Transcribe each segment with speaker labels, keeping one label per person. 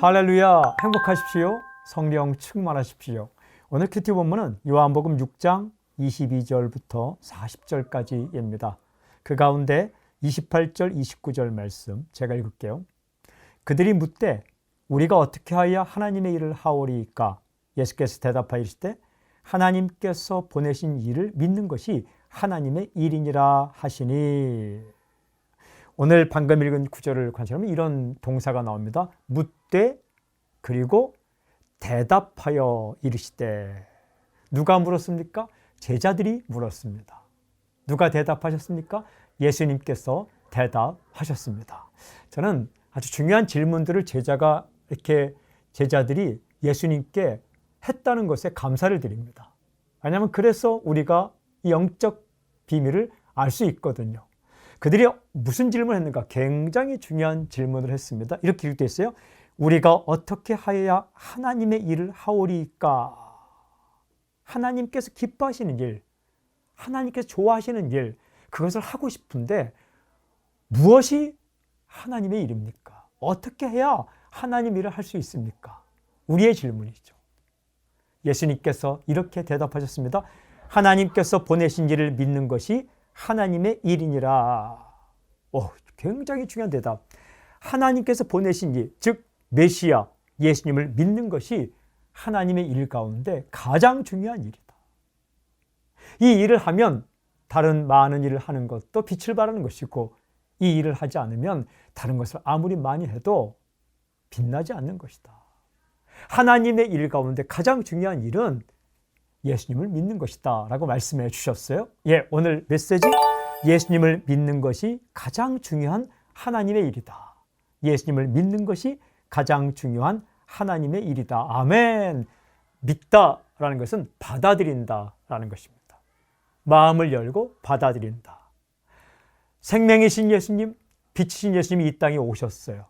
Speaker 1: 할렐루야. 행복하십시오. 성령 충만하십시오. 오늘 큐티 본문은 요한복음 6장 22절부터 40절까지입니다. 그 가운데 28절 29절 말씀 제가 읽을게요. 그들이 묻되 우리가 어떻게 하여 하나님의 일을 하오리까? 예수께서 대답하이시되 하나님께서 보내신 일을 믿는 것이 하나님의 일이니라 하시니 오늘 방금 읽은 구절을 관찰하면 이런 동사가 나옵니다. 묻되 그리고 대답하여 이르시되 누가 물었습니까? 제자들이 물었습니다. 누가 대답하셨습니까? 예수님께서 대답하셨습니다. 저는 아주 중요한 질문들을 제자가 이렇게 제자들이 예수님께 했다는 것에 감사를 드립니다. 왜냐하면 그래서 우리가 이 영적 비밀을 알 수 있거든요. 그들이 무슨 질문을 했는가? 굉장히 중요한 질문을 했습니다. 이렇게 기록되어 있어요. 우리가 어떻게 하여야 하나님의 일을 하오리까? 하나님께서 기뻐하시는 일, 하나님께서 좋아하시는 일, 그것을 하고 싶은데 무엇이 하나님의 일입니까? 어떻게 해야 하나님 일을 할 수 있습니까? 우리의 질문이죠. 예수님께서 이렇게 대답하셨습니다. 하나님께서 보내신 일을 믿는 것이 하나님의 일이니라. 오, 굉장히 중요한 대답. 하나님께서 보내신 일, 즉 메시아 예수님을 믿는 것이 하나님의 일 가운데 가장 중요한 일이다. 이 일을 하면 다른 많은 일을 하는 것도 빛을 발하는 것이고 이 일을 하지 않으면 다른 것을 아무리 많이 해도 빛나지 않는 것이다. 하나님의 일 가운데 가장 중요한 일은 예수님을 믿는 것이다 라고 말씀해 주셨어요. 예, 오늘 메시지 예수님을 믿는 것이 가장 중요한 하나님의 일이다. 예수님을 믿는 것이 가장 중요한 하나님의 일이다. 아멘. 믿다 라는 것은 받아들인다 라는 것입니다. 마음을 열고 받아들인다. 생명이신 예수님, 빛이신 예수님이 이 땅에 오셨어요.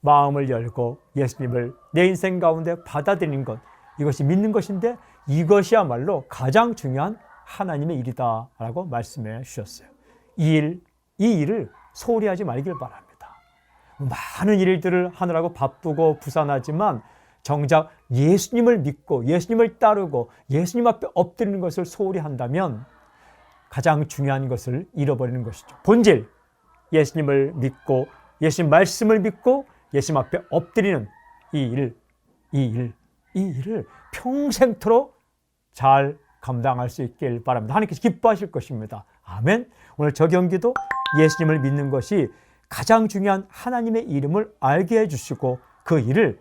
Speaker 1: 마음을 열고 예수님을 내 인생 가운데 받아들이는 것, 이것이 믿는 것인데 이것이야말로 가장 중요한 하나님의 일이다라고 말씀해 주셨어요. 이 일, 이 일을 소홀히 하지 말길 바랍니다. 많은 일들을 하느라고 바쁘고 부산하지만 정작 예수님을 믿고 예수님을 따르고 예수님 앞에 엎드리는 것을 소홀히 한다면 가장 중요한 것을 잃어버리는 것이죠. 본질, 예수님을 믿고 예수님 말씀을 믿고 예수님 앞에 엎드리는 이 일, 이 일, 이 일을 평생토록 잘 감당할 수 있길 바랍니다. 하나님께서 기뻐하실 것입니다. 아멘. 오늘 저 경기도 예수님을 믿는 것이 가장 중요한 하나님의 이름을 알게 해 주시고 그 일을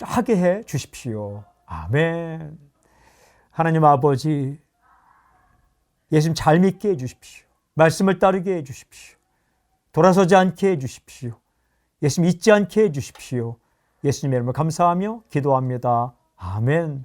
Speaker 1: 하게 해 주십시오. 아멘. 하나님 아버지, 예수님 잘 믿게 해 주십시오. 말씀을 따르게 해 주십시오. 돌아서지 않게 해 주십시오. 예수님 잊지 않게 해 주십시오. 예수님의 이름을 감사하며 기도합니다. 아멘.